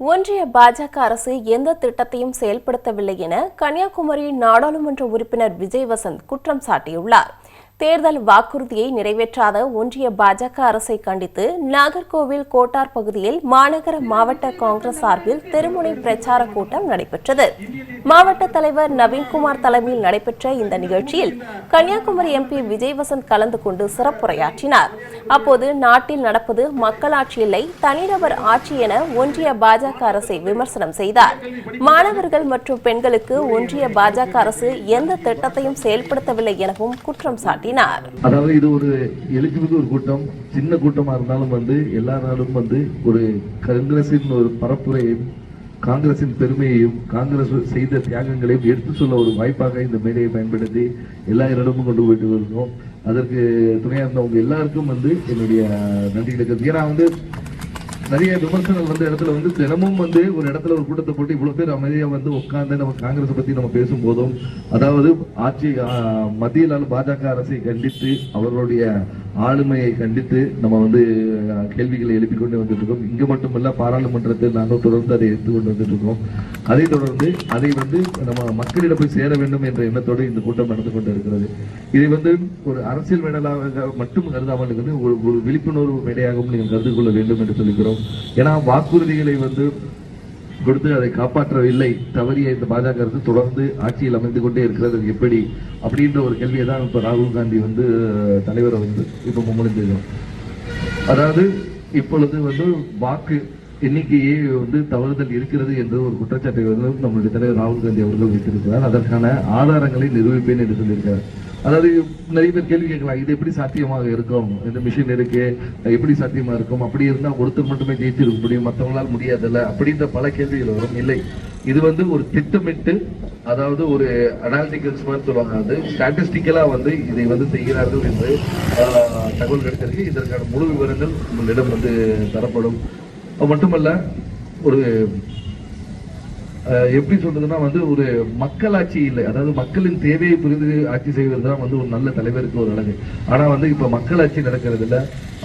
ஒன்றிய பாஜக அரசு எந்த திட்டத்தையும் செயல்படுத்தவில்லை என கன்னியாகுமரி நாடாளுமன்ற உறுப்பினர் விஜய் வசந்த் குற்றம் சாட்டியுள்ளார். தேர்தல் வாக்குறுதியை நிறைவேற்றாத ஒன்றிய பாஜக அரசை கண்டித்து நாகர்கோவில் கோட்டார் பகுதியில் மாநகர மாவட்ட காங்கிரஸ் சார்பில் தெருமுனை பிரச்சார கூட்டம் நடைபெற்றது. மாவட்ட தலைவர் நவீன்குமார் தலைமையில் நடைபெற்ற இந்த நிகழ்ச்சியில் கன்னியாகுமரி எம்பி விஜய்வசந்த் கலந்து கொண்டு சிறப்புரையாற்றினார். அப்போது நாட்டில் நடப்பது மக்களாட்சி இல்லை தனிநபர் ஆட்சி என ஒன்றிய பாஜக அரசை விமர்சனம் செய்தார். மாணவர்கள் மற்றும் பெண்களுக்கு ஒன்றிய பாஜக அரசு எந்த திட்டத்தையும் செயல்படுத்தவில்லை எனவும் குற்றம் சாட்டினார் அதாவது இது ஒரு எழுச்சிமிகு ஒரு கூட்டம் சின்ன கூட்டமா இருந்தாலும் வந்து எல்லா நாளும் வந்து ஒரு காங்கிரசின் ஒரு பரப்புரையும் காங்கிரசின் பெருமையையும் காங்கிரஸ் செய்த தியாகங்களையும் எடுத்து சொல்ல ஒரு வாய்ப்பாக இந்த மேடையை பயன்படுத்தி எல்லா இடமும் கொண்டு போயிட்டு வருகிறோம் அதற்கு துணையாக இருந்தவங்க எல்லாருக்கும் வந்து என்னுடைய நன்றி கிடைக்கிறது ஏன்னா வந்து நிறைய விமர்சனங்கள் வந்த இடத்துல வந்து தினமும் வந்து ஒரு இடத்துல ஒரு கூட்டத்தை போட்டு இவ்வளவு பேர் அமைதியா வந்து உட்கார்ந்து நம்ம காங்கிரஸ் பத்தி நம்ம பேசும்போதும் அதாவது ஆட்சி ஆஹ், மத்தியில் பாஜக அரசை கண்டித்து அவர்களுடைய ஆளுமையை கண்டித்து நம்ம வந்து கேள்விகளை எழுப்பிக்கொண்டு வந்துட்டு இருக்கோம் இங்க மட்டுமல்ல பாராளுமன்றத்தில் நாங்கள் தொடர்ந்து அதை எடுத்து கொண்டு வந்துட்டு இருக்கோம் அதை தொடர்ந்து அதை வந்து நம்ம மக்களிடம் போய் சேர வேண்டும் என்ற எண்ணத்தோடு இந்த கூட்டம் நடந்து கொண்டு இருக்கிறது இதை வந்து ஒரு அரசியல் மேடலாக மட்டும் கருதாமல் வந்து ஒரு ஒரு விழிப்புணர்வு மேடையாகவும் நீங்கள் கருது கொள்ள வேண்டும் என்று சொல்லிக்கிறோம். ஏன்னா வாக்குறுதிகளை வந்து கொடுத்து அதை காப்பாற்றவில்லை. தவறிய இந்த பாஜக அரசு தொடர்ந்து ஆட்சியில் அமைந்து கொண்டே இருக்கிறது. எப்படி? அப்படின்ற ஒரு கேள்வியை தான் இப்ப ராகுல் காந்தி வந்து தலைவரை வந்து இப்போ முன்மொழிந்திருக்கோம் அதாவது இப்பொழுது வந்து வாக்கு எண்ணிக்கையே வந்து தவறுதல் இருக்கிறது என்ற ஒரு குற்றச்சாட்டை வந்து நம்மளுடைய தலைவர் ராகுல் காந்தி அவர்கள் வைத்திருக்கிறார். அதற்கான ஆதாரங்களை நிரூபிப்பேன் என்று சொல்லியிருக்கிறார். அதாவது நிறைய பேர் கேள்வி கேட்கலாம் இது எப்படி சாத்தியமாக இருக்கும்? இந்த மிஷின் இருக்கு எப்படி சாத்தியமா இருக்கும்? அப்படி இருந்தால் ஒருத்தர் மட்டுமே ஜெயிச்சிருக்க முடியும் மற்றவங்களால் முடியாதுல்ல? அப்படின்ற பல கேள்விகள் வரும். இல்லை. இது வந்து ஒரு திட்டமிட்டு அதாவது ஒரு அனாலிட்டிக்கல்ஸ் மாதிரி சொல்லுவாங்க அது ஸ்டாட்டிஸ்டிக்கலாக வந்து இதை வந்து செய்கிறார்கள் என்று தகவல் கிடைத்திருக்கு இதற்கான முழு விவரங்கள் உங்களிடம் வந்து தரப்படும். அது மட்டுமல்ல ஒரு எப்படி சொல்றதுன்னா வந்து ஒரு மக்களாட்சி இல்லை. அதாவது மக்களின் தேவையை புரிந்து ஆட்சி செய்வது தான் வந்து ஒரு நல்ல தலைவருக்கு ஒரு அழகு. ஆனா வந்து இப்ப மக்களாட்சி நடக்கிறது இல்ல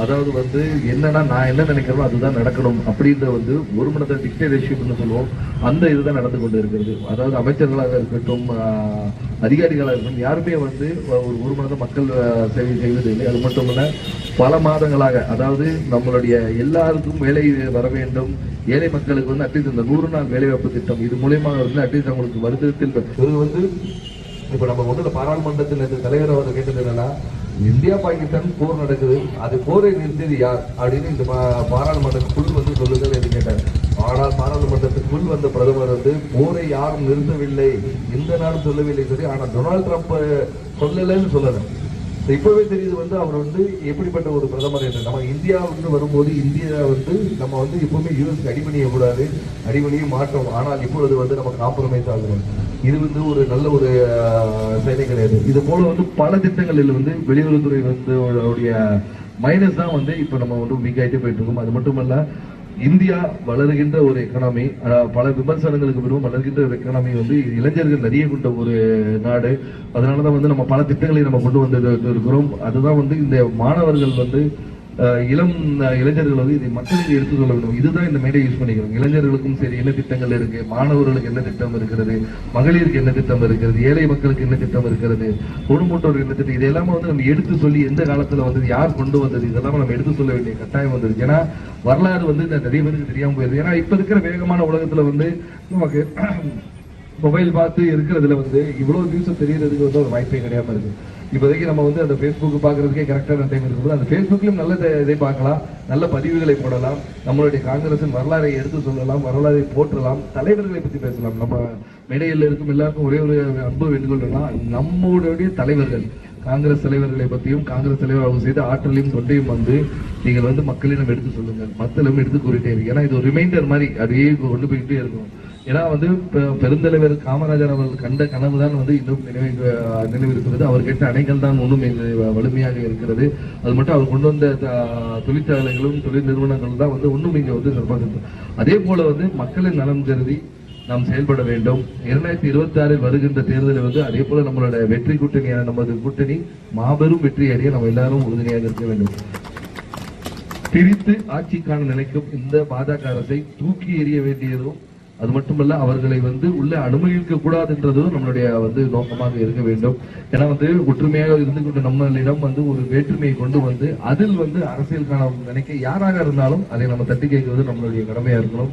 அதாவது வந்து என்னன்னா நான் என்ன நினைக்கிறேனோ அதுதான் நடக்கணும் அப்படின்ற வந்து ஒரு மனத டிக்டேட்டர்ஷிப்னு சொல்லுவோம். அந்த இதுதான் நடந்து கொண்டு இருக்கிறது. அதாவது அமைச்சர்களாக இருக்கட்டும் அதிகாரிகளாக இருக்கட்டும் யாருமே வந்து ஒரு ஒரு மனத மக்கள் சேவை சேவை செய்வதில்லை அது மட்டும் இல்ல பல மாதங்களாக அதாவது நம்மளுடைய எல்லாருக்கும் வேலை வர வேண்டும். ஏழை மக்களுக்கு வந்து அட்லீஸ்ட் இந்த நூறு நாள் வேலைவாய்ப்பு திட்டம் இது மூலயமா வந்து அட்லீஸ்ட் அவங்களுக்கு வருத்தத்தில் இது வந்து இப்ப நம்ம ஒன்றுல பாராளுமன்றத்தில் இந்த தலைவர் அவர் கேட்டது என்னன்னா இந்தியா பாகிஸ்தான் போர் நடக்குது. அது போரை நிறுத்தியது யார்? அப்படின்னு இந்த பாராளுமன்றத்துக்குள் வந்து சொல்லுங்கள் என்று கேட்டார். ஆனால் பாராளுமன்றத்துக்குள் வந்த பிரதமர் வந்து போரை யாரும் நிறுத்தவில்லை. எந்த நாடும் சொல்லவில்லை சொல்லி ஆனால் டொனால்ட் ட்ரம்ப் சொல்லலைன்னு சொல்லலை. இப்பவே தெரியுது வந்து அவர் வந்து எப்படிப்பட்ட ஒரு பிரதமர் என்று. நம்ம இந்தியா வந்து வரும்போது இந்தியா வந்து நம்ம வந்து எப்பவுமே யூஎஸ்க்கு அடிபணிய கூடாது அடிபணிய மாட்டோம். ஆனால் இப்பொழுது வந்து நம்ம காம்ப்ரமைஸ் ஆகணும் இது வந்து ஒரு நல்ல ஒரு செயலை கிடையாது. இது போல வந்து பல திட்டங்களில் வந்து வெளியுறவுத்துறை வந்து மைனஸ் தான் வந்து இப்ப நம்ம வந்து வீக் ஆகிட்டு போயிட்டு இருக்கோம். அது மட்டுமல்ல இந்தியா வளருகின்ற ஒரு எக்கனாமி பல விமர்சனங்களுக்கு பிறகு வளர்கின்ற ஒரு எக்கனாமி வந்து இளைஞர்கள் நிறைய கொண்ட ஒரு நாடு. அதனாலதான் வந்து நம்ம பல திட்டங்களை நம்ம கொண்டு வந்து இருக்கிறோம். அதுதான் வந்து இந்த மாணவர்கள் வந்து இளம் இளைஞர்கள் வந்து இதை மக்களுக்கு எடுத்து சொல்ல வேண்டும். இதுதான் இந்த மேடை யூஸ் பண்ணிக்கிறோம். இளைஞர்களுக்கும் சரி என்ன திட்டங்கள் இருக்கு? மாணவர்களுக்கு என்ன திட்டம் இருக்கிறது? மகளிருக்கு என்ன திட்டம் இருக்கிறது? ஏழை மக்களுக்கு என்ன திட்டம் இருக்கிறது? பொதுமூட்டோருக்கு என்ன திட்டம்? இதெல்லாம் வந்து நம்ம எடுத்து சொல்லி எந்த காலத்துல வந்து யார் கொண்டு வந்தது இதெல்லாம் நம்ம எடுத்து சொல்ல வேண்டிய கட்டாயம் வந்தது. ஏன்னா வரலாறு வந்து நிறைய பேருக்கு தெரியாம போயிருது. ஏன்னா இப்ப இருக்கிற வேகமான உலகத்துல வந்து நமக்கு மொபைல் பார்த்து இருக்கிறதுல வந்து இவ்வளவு நியூஸ் தெரியறதுக்கு வந்து ஒரு வாய்ப்பே கிடையாம இருக்கு. இப்போதைக்கு நம்ம வந்து அந்த ஃபேஸ்புக் பார்க்கறதுக்கே கரெக்டான டைம் இருக்கும்போது அந்த ஃபேஸ்புக்லயும் நல்ல இதை- பார்க்கலாம். நல்ல பதிவுகளை போடலாம். நம்மளுடைய காங்கிரசின் வரலாறை எடுத்து சொல்லலாம். வரலாறை போற்றலாம். தலைவர்களை பத்தி பேசலாம். நம்ம மேடையில் இருக்கும் எல்லாருக்கும் ஒரே ஒரு அன்பு வேண்டுகொள்ளலாம் நம்மளுடைய தலைவர்கள் காங்கிரஸ் தலைவர்களை பற்றியும் காங்கிரஸ் தலைவர் அவங்க செய்த ஆற்றலையும் தொண்டையும் வந்து நீங்கள் வந்து மக்களிடம் எடுத்து சொல்லுங்கள். மக்களிடம் எடுத்து கூறிட்டே இருக்கு ஏன்னா இது ஒரு ரிமைண்டர் மாதிரி அதையே கொண்டு போய்கிட்டே இருக்கும். ஏன்னா வந்து பெ- பெருந்தலைவர் காமராஜர் அவர்கள் கண்ட கனவு தான் வந்து இன்னும் நினைவு நினைவிருக்கிறது. அவர் கேட்ட அணைகள் தான் ஒன்றும் வலிமையாக இருக்கிறது. அது மட்டும் அவர் கொண்டு வந்த தொழிற்சாலைகளும் தொழில் நிறுவனங்களும் தான் வந்து ஒன்றும் இங்க வந்து சிறப்பாக அதே போல வந்து மக்களின் நலம் கருதி நாம் செயல்பட வேண்டும். இரண்டாயிரத்தி இருபத்தி ஆறில் வருகின்ற தேர்தலில் வந்து அதே போல நம்மளோட வெற்றி கூட்டணியான நமது கூட்டணி மாபெரும் வெற்றி அடைய நம்ம எல்லாரும் உறுதுணையாக இருக்க வேண்டும். பிரித்து ஆட்சிக்கான நினைக்கும் இந்த பாஜக அரசை தூக்கி எறிய வேண்டியதும் அது மட்டுமல்ல அவர்களை வந்து உள்ள அனுமதிக்க கூடாதுன்றதும் நம்மளுடைய வந்து நோக்கமாக இருக்க வேண்டும். ஏன்னா வந்து ஒற்றுமையாக இருந்து கொண்டு நம்மளிடம் வந்து ஒரு வேற்றுமையை கொண்டு வந்து அதில் வந்து அரசியலுக்கான நினைக்க யாராக இருந்தாலும் அதை நம்ம தட்டி கேட்கிறது நம்மளுடைய கடமையா இருக்கணும்.